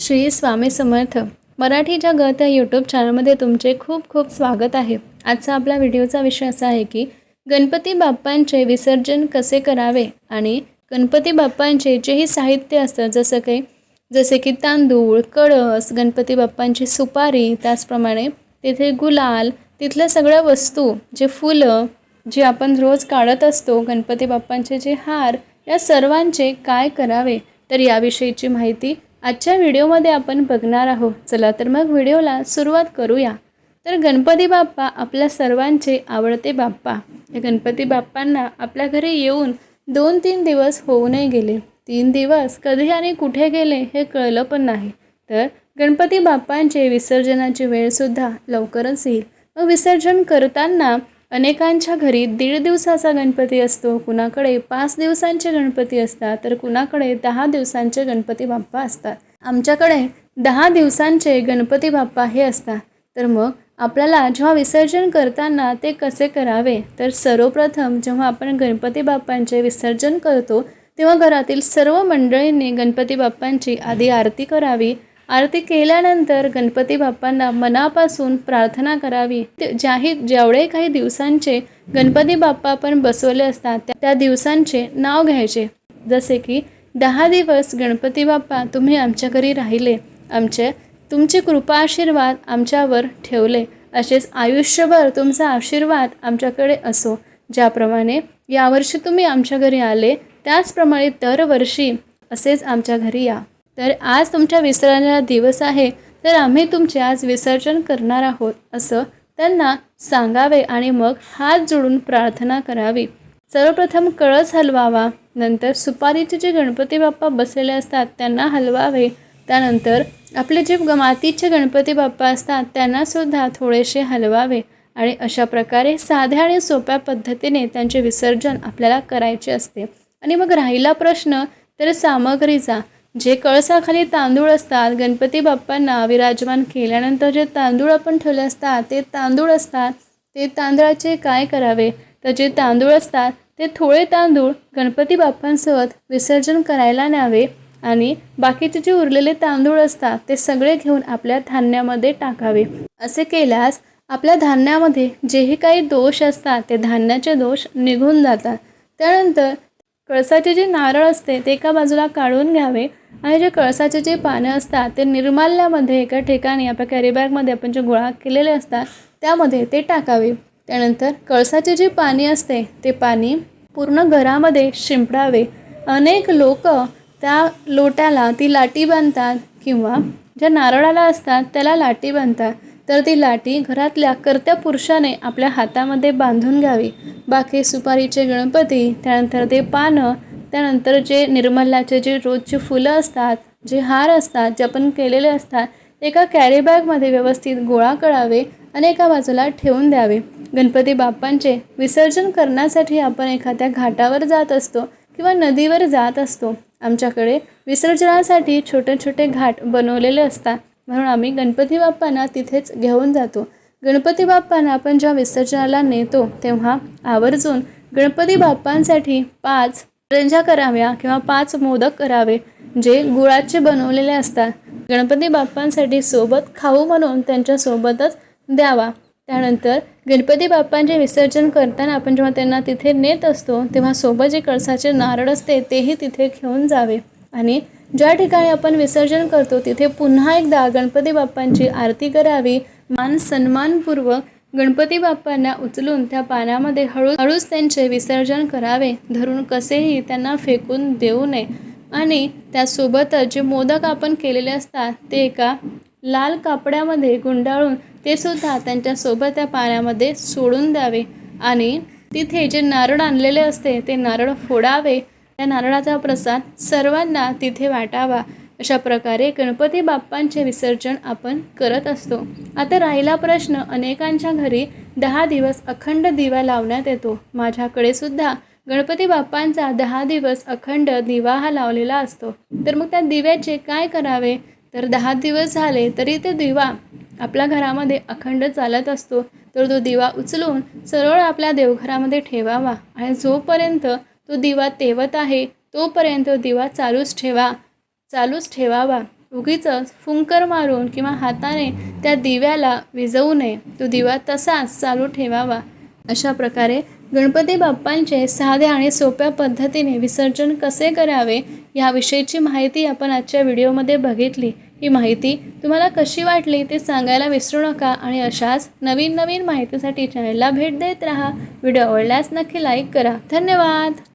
श्री स्वामी समर्थ. मराठी गत या यूट्यूब चॅनलमध्ये तुमचे खूप खूप स्वागत आहे. आजचा आपला व्हिडिओचा विषय असा आहे की गणपती बाप्पांचे विसर्जन कसे करावे आणि गणपती बाप्पांचे जेही साहित्य असतं जसं काही जसे की तांदूळ कळस गणपती बाप्पांची सुपारी त्याचप्रमाणे तिथे गुलाल तिथल्या सगळ्या वस्तू जे फुलं जे आपण रोज काढत असतो गणपती बाप्पांचे जे हार या सर्वांचे काय करावे? तर याविषयीची माहिती आजच्या व्हिडिओमध्ये आपण बघणार आहोत चला तर मग व्हिडिओला सुरुवात करूया. तर गणपती बाप्पा आपल्या सर्वांचे आवडते बाप्पा. या गणपती बाप्पांना आपल्या घरी येऊन दोन तीन दिवस होऊनही गेले. तीन दिवस कधी आणि कुठे गेले हे कळलं पण नाही. तर गणपती बाप्पांचे विसर्जनाची वेळसुद्धा लवकरच येईल. मग विसर्जन करताना अनेकांच्या घरी दीड दिवसाचा गणपती असतो कुणाकडे पाच दिवसांचे गणपती असतात तर कुणाकडे दहा दिवसांचे गणपती बाप्पा असतात. आमच्याकडे दहा दिवसांचे गणपती बाप्पा हे असतात. तर मग आपल्याला जेव्हा विसर्जन करताना ते कसे करावे? तर सर्वप्रथम जेव्हा आपण गणपती बाप्पांचे विसर्जन करतो तेव्हा घरातील सर्व मंडळींनी गणपती बाप्पांची आधी आरती करावी. आरती केल्यानंतर गणपती बाप्पांना मनापासून प्रार्थना करावी. ते ज्याही जेवढे काही दिवसांचे गणपती बाप्पा आपण बसवले असतात त्या- त्या दिवसांचे नाव घ्यायचे. जसे की दहा दिवस गणपती बाप्पा तुम्ही आमच्या घरी राहिले. आमचे तुमचे कृपा आशीर्वाद आमच्यावर ठेवले. असेच आयुष्यभर तुमचा आशीर्वाद आमच्याकडे असो. ज्याप्रमाणे यावर्षी तुम्ही आमच्या घरी आले त्याचप्रमाणे दरवर्षी असेच आमच्या घरी या. तर आज तुमच्या विसर्जनाचा दिवस आहे तर आम्ही तुमचे आज विसर्जन करणार आहोत असं त्यांना सांगावे आणि मग हात जोडून प्रार्थना करावी. सर्वप्रथम कळस हलवावा नंतर सुपारीचे जे गणपती बाप्पा बसलेले असतात त्यांना हलवावे. त्यानंतर आपले जे ग- मातीचे गणपती बाप्पा असतात त्यांनासुद्धा थोडेसे हलवावे आणि अशा प्रकारे साध्या आणि सोप्या पद्धतीने त्यांचे विसर्जन आपल्याला करायचे असते. आणि मग राहिला प्रश्न तर सामग्रीचा जे कळसाखाली तांदूळ असतात गणपती बाप्पांना विराजमान केल्यानंतर जे तांदूळ आपण ठेवले असतात ते तांदूळ असतात ते तांदळाचे काय करावे? तर जे तांदूळ असतात ते थोडे तांदूळ गणपती बाप्पांसोबत विसर्जन करायला न्यावे आणि बाकीचे जे उरलेले तांदूळ असतात ते सगळे घेऊन आपल्या धान्यामध्ये टाकावे. असे केल्यास आपल्या धान्यामध्ये जेही काही दोष असतात ते धान्याचे दोष निघून जातात. त्यानंतर कळसाचे जे नारळ असते ते एका बाजूला काढून घ्यावे आणि जे कळसाचे जे पानं असतात ते निर्माल्यामध्ये एका ठिकाणी आपल्या कॅरीबॅगमध्ये आपण जे गोळा केलेले असतात त्यामध्ये ते टाकावे. त्यानंतर कळसाचे जे पाणी असते ते पाणी पूर्ण घरामध्ये शिंपडावे. अनेक लोक त्या लोट्याला ती लाटी बांधतात किंवा ज्या नारळाला असतात त्याला लाटी बांधतात. तर ती लाटी घरातल्या कर्त्या पुरुषाने आपल्या हातामध्ये बांधून घ्यावी. बाकी सुपारीचे गणपती त्यानंतर ते पानं त्यानंतर जे निर्मल्याचे जे रोजचे फुलं असतात जे हार असतात जे आपण केलेले असतात एका कॅरीबॅगमध्ये व्यवस्थित गोळा करावे आणि एका बाजूला ठेवून द्यावे. गणपती बाप्पांचे विसर्जन करण्यासाठी आपण एखाद्या घाटावर जात असतो किंवा नदीवर जात असतो. आमच्याकडे विसर्जनासाठी छोटे छोटे घाट बनवलेले असतात. म्हणून आम्ही गणपती बाप्पांना तिथेच घेऊन जातो. गणपती बाप्पांना आपण जेव्हा विसर्जनाला नेतो तेव्हा आवर्जून गणपती बाप्पांसाठी पाच रंजा कराव्या किंवा पाच मोदक करावे जे गुळाचे बनवलेले असतात. गणपती बाप्पांसाठी सोबत खाऊ म्हणून त्यांच्यासोबतच द्यावा. त्यानंतर गणपती बाप्पांचे विसर्जन करताना आपण जेव्हा त्यांना तिथे नेत असतो तेव्हा सोबत जे कळसाचे नारळ असते तेही तिथे घेऊन जावे. आणि ज्या ठिकाणी आपण विसर्जन करतो तिथे पुन्हा एकदा गणपती बाप्पांची आरती करावी. मान सन्मानपूर्वक गणपती बाप्पांना उचलून त्या पाण्यामध्ये हळू हळूच त्यांचे विसर्जन करावे. धरून कसेही त्यांना फेकून देऊ नये. आणि त्यासोबतच जे मोदक आपण केलेले असतात ते एका लाल कापड्यामध्ये गुंडाळून ते सुद्धा त्यांच्यासोबत त्या पाण्यामध्ये सोडून द्यावे. आणि तिथे जे नारळ आणलेले असते ते नारळ फोडावे. त्या नारळाचा प्रसाद सर्वांना तिथे वाटावा. अशा प्रकारे गणपती बाप्पांचे विसर्जन आपण करत असतो. आता राहिला प्रश्न अनेकांच्या घरी दहा दिवस अखंड दिवा लावण्यात येतो. माझ्याकडे सुद्धा गणपती बाप्पांचा दहा दिवस अखंड दिवा हा लावलेला असतो. तर मग त्या दिव्याचे काय करावे? तर दहा दिवस झाले तरी ते दिवा आपल्या घरामध्ये अखंड चालत असतो. तर तो दिवा उचलून सरळ आपल्या देवघरामध्ये ठेवावा आणि जोपर्यंत तो दिवा तेवत आहे तोपर्यंत दिवा चालूच ठेवा. चालूच ठेवावा. उगीच फुंकर मारून किंवा हाताने त्या दिव्याला विझवू नये. तो दिवा तसाच चालू ठेवावा. अशा प्रकारे गणपती बाप्पांचे साधे आणि सोप्या पद्धतीने विसर्जन कसे करावे याविषयीची माहिती आपण आजच्या व्हिडिओमध्ये बघितली. ही माहिती तुम्हाला कशी वाटली ते सांगायला विसरू नका आणि अशाच नवीन नवीन माहितीसाठी चॅनलला भेट देत राहा. व्हिडिओ आवडल्यास नक्की लाईक करा. धन्यवाद!